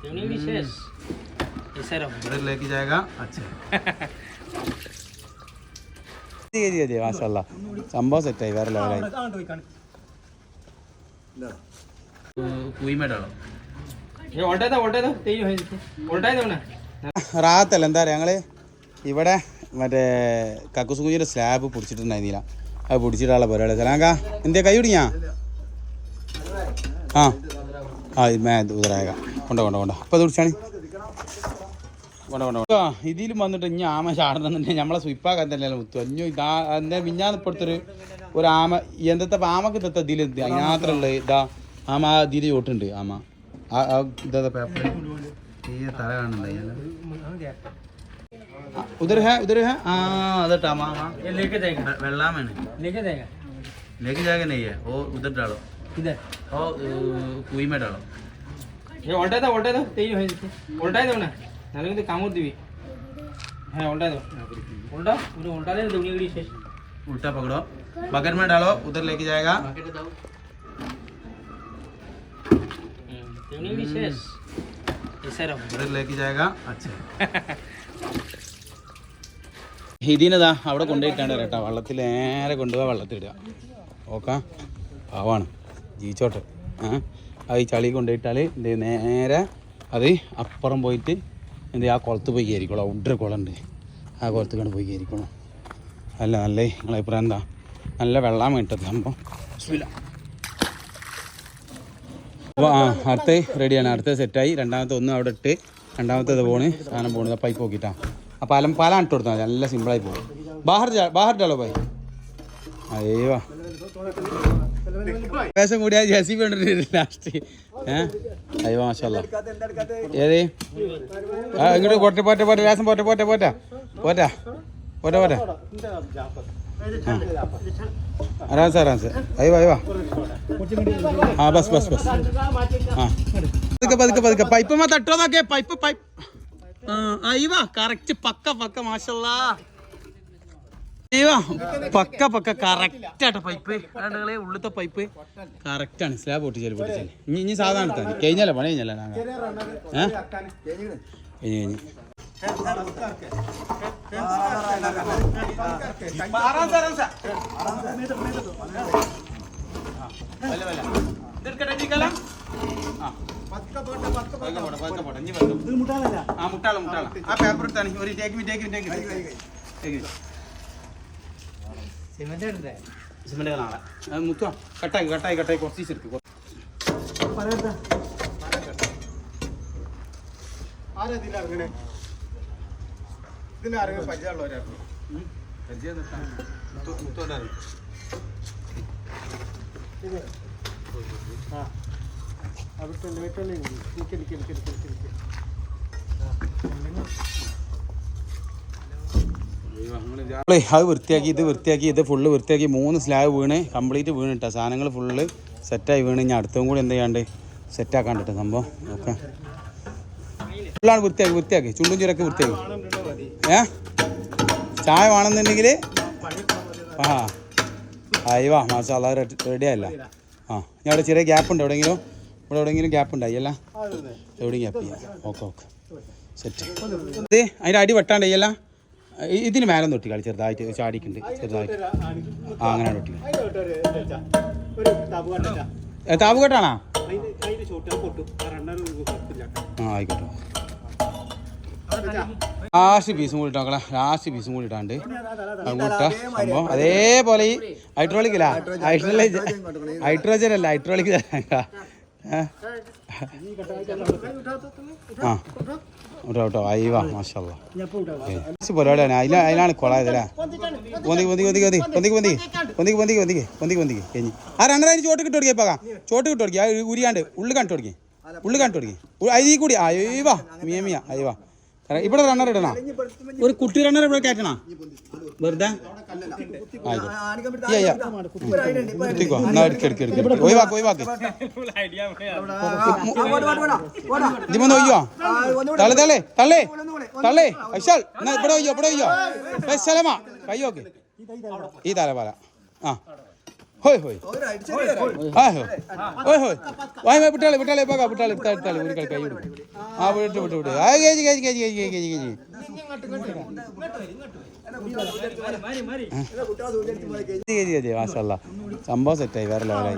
तेवढी विशेष हे सर उधर लेके जाएगा अच्छा മതി മതി മാഷല്ല സംഭവം സെറ്റായി വേറെ ലെവലായി കുയിമേടാണോ हे उलटाय दाव उलटाय दाव ते होईल उलटाय दाव ना റാത്തല്ല എന്താ പറയുക ഞങ്ങൾ ഇവിടെ മറ്റേ കക്കുസ് കുഞ്ഞിൻ്റെ സ്ലാബ് പിടിച്ചിട്ടുണ്ടായിരുന്നില്ല അത് പിടിച്ചിട്ടുള്ള പരിപാടി സലാങ്ക എന്തിയാ കൈ പിടിഞ്ഞാ ആ ആ ഇത് മേ ഉദരായക കൊണ്ടോ കൊണ്ടോ കൊണ്ടോ അപ്പോൾ അത് പിടിച്ചാണ് കൊണ്ടോ കൊണ്ടോ കൊണ്ടോ ഇതിലും വന്നിട്ട് ഇനി ആമ ചാടുന്നുണ്ടെങ്കിൽ നമ്മളെ സ്വിപ്പാക്കാൻ തന്നെയല്ല മുത്തു അഞ്ഞു ഇതാ എന്താ മിഞ്ഞാന്ന് ഇപ്പോഴത്തൊരു ഒരു ആമ എന്തത്തെ ആമക്ക് തത്ത ഇതിൽ അതിനാത്രമുള്ള ഇതാ ആമ ആ ഇതിൽ ചോട്ടുണ്ട് ആമ ആ ആ ഇതാ പേപ്പർ ഈ തല കാണുന്നുണ്ടായി उधर है उधर है हाँ उधर टामा हाँ ये लेके जाएगा वेल्ला मैंने लेके जाएगा लेके जाके नहीं है वो उधर डालो किधर वो कुई में डालो এ দাও উল্টাই দাও তেই হয়ে যাচ্ছে উল্টাই দাও না নাহলে কিন্তু কামড় দিবি হ্যাঁ উল্টাই দাও উল্টা পুরো উল্টা দে দুনিয়া গড়ি শেষ उल्टा पकड़ो बकेट में डालो उधर लेके जाएगा उधर लेके जाएगा अच्छा ഇതിനതാ അവിടെ കൊണ്ടുപോയിട്ടാണ് കേട്ടോ വള്ളത്തിൽ നേരെ കൊണ്ടുപോകാൻ വള്ളത്തിടുക ഓക്കാ പാവാണ് ജീച്ചോട്ടെ ആ അത് ഈ ചളി കൊണ്ടുപോയിട്ടാൽ എന്ത് നേരെ അത് അപ്പുറം പോയിട്ട് എന്ത് ആ കുളത്ത് പോയി കയറിക്കോളാം ഉഡ്ര കുളമുണ്ട്. ആ കുളത്ത് കണ്ട് പോയി കയറിക്കോളാം. അല്ല നല്ല നിങ്ങളെ അഭിപ്രായം എന്താ? നല്ല വെള്ളം വേണ്ടത് സംഭവം. അപ്പോൾ ആ അടുത്ത റെഡിയാണ് അടുത്ത സെറ്റായി രണ്ടാമത്തെ ഒന്ന് അവിടെ ഇട്ട് രണ്ടാമത്തേത് പോണ്. സാധനം പോണത് പൈപ്പ് നോക്കിട്ടാ. ആ പാലം പാലം ഇട്ട് കൊടുത്താൽ മതി. നല്ല സിമ്പിളായി പോകും ബാഹർ ബാഹർ ഇട്ടാലോ ഭായി അയ്യോ. വേഷം കൂടിയാ ജെസി വേണ്ടി ലാസ്റ്റ് ഏഹ് അയ്യോ മാഷല്ല. ഏത്? ആ ഇങ്ങോട്ട് പോട്ടെ പോട്ടെ പോട്ടെ രാസം പോട്ടെ പോട്ടെ പോട്ടെ. പോറ്റാ പോട്ടെ പോട്ടെ. ആരാം സാർ ആരാം സാർ അയ്യോ അയ്യോ. ആ ബസ് ബസ് ബസ്. ആ. പതുക്കെ പതുക്കെ പതുക്കെ. പൈപ്പ് മാ തട്ടോ നോക്കേ പൈപ്പ് പൈപ്പ്. ആ അയ്യോ കറക്റ്റ് പക്ക പക്ക മാഷല്ലാ. പക്ക പക്ക കറക്റ്റ് ആട്ടോ പൈപ്പ് ആളുകളെ ഉള്ളത്തെ പൈപ്പ് കറക്റ്റ് ആണ്. സ്ലാബ് പൊട്ടിച്ചാൽ പൊട്ടിച്ചാൽ ഇനി ഇനി സാധാരണ എടുത്താൽ കഴിഞ്ഞാലോ പണി കഴിഞ്ഞല്ലോ ഏഹ് കഴിഞ്ഞ് കഴിഞ്ഞ്. ഇരിക്കാലോ ആ പോട്ടെ, പോട്ടെ. മുട്ടാള മുട്ടാള. ആ പേപ്പർ എടുത്താണ് ഒരു take take take take cement ഇടണ്ടേ? സിമെന്റ് നാളെ മുത്തോ കട്ടായി കട്ടായി കട്ടായി കുറച്ച് ദിവസം എടുക്കും ആരാ ഇതിൽ ഇറങ്ങണേ? ഇതിൽ ഇറങ്ങി പരിചയമുള്ളവരായിരുന്നു. പരിചയം മുത്തോടെ ആ. അവിടെ നിൽക്കല്ലേ നിൽക്കൽ നിൽക്കൽ നിൽക്കൽ നിൽക്കൽ അത് വൃത്തിയാക്കി ഇത് വൃത്തിയാക്കി ഇത് ഫുള്ള് വൃത്തിയാക്കി മൂന്ന് സ്ലാബ് വീണ് കംപ്ലീറ്റ് വീണ് വീണിട്ടാ സാധനങ്ങൾ ഫുള്ള് സെറ്റായി വീണ്. ഇനി അടുത്തും കൂടി എന്ത് ചെയ്യാണ്ട് സെറ്റാക്കാൻ കേട്ടോ സംഭവം. ഓക്കെ. ഫുള്ളാണ് വൃത്തിയാക്കി വൃത്തിയാക്കി. ചുണ്ടും ചുരൊക്കെ വൃത്തിയാക്കി. ഏ? ചായ വേണമെന്നുണ്ടെങ്കിൽ ആ. അയ്യോ മാസം അല്ലാതെ റെഡി ആയില്ല. ആ. ഞാൻ അവിടെ ചെറിയ ഗ്യാപ്പ് ഉണ്ട്. എവിടെയെങ്കിലും ഇവിടെ എവിടെയെങ്കിലും ഗ്യാപ്പ് ഉണ്ടായി. അല്ല. എവിടെയും ഗ്യാപ്പ് ചെയ്യാം. Okay okay. സെറ്റ് അതിന്റെ അടി വെട്ടാണ്ടായില്ല ഇതിന് മേലെ തൊട്ടി കളി ചെറുതായിട്ട് ചാടിക്കുണ്ട് ചെറുതായിട്ട്. ആ അങ്ങനെയാണ് തൊട്ടി താപുകെട്ടാണോ ആ ആയിക്കോട്ടെ. ലാസ്റ്റ് പീസും കൂടി ഇട്ടോ ലാസ്റ്റ് പീസും കൂടി ഇട്ടാണ്ട് സംഭവം. അതേപോലെ ഈ ഹൈഡ്രോളിക്കില്ല ഹൈഡ്രോളിക് ഹൈഡ്രോജൻ അല്ല ഹൈഡ്രോളിക് ആ കേട്ടോ കേട്ടോ അയ്യോ മാഷല്ല പരിപാടിയാണ് അതില അതിലാണ് കൊളായതല്ലേ പൊന്തിക്ക് പൊന്തിക്ക് പൊന്തിക്ക് പൊന്തിക്ക് പൊന്തിക്ക് പൊന്തിക്ക് പൊന്തിക്ക് പൊന്തിക്ക് പൊന്തിക്ക് പൊന്തിക്ക് കഴിഞ്ഞ് ആ രണ്ടരായി ചോട്ട് കിട്ടു കൊടുക്കുക ഇപ്പം ചോട്ട് കിട്ടി കൊടുക്കുക ഉരിയാണ്ട് ഉള്ളു കണ്ടു കൊടുക്കുക ഉള്ളു കണ്ടു കൊടുക്കുക അരി കൂടി അയ്യോ മിയമിയ മിയ അയ്യോ ഇവിടെ റണ്ണർ ഇടണോ? ഒരു കുട്ടി റണ്ണർ ഇവിടെ കയറ്റണോ? വെറുതെ? ഇവിടെ ഈ തലപാല. ആ. ഹോയ് ഹോയ് ആഹോ ഹോയ് ഹോയ് വായ വിട്ടാളെ വിട്ടാളെ പോകാം വിട്ടാളെ എടുത്താൽ എടുത്താലേ ഒരു കാൽ കൈ വിടും ആ വിട്ട് വിട്ട് വിട്ട് ആ cage cage cage cage cage cage cage സംഭവം സെറ്റായി വേറെ വേറെ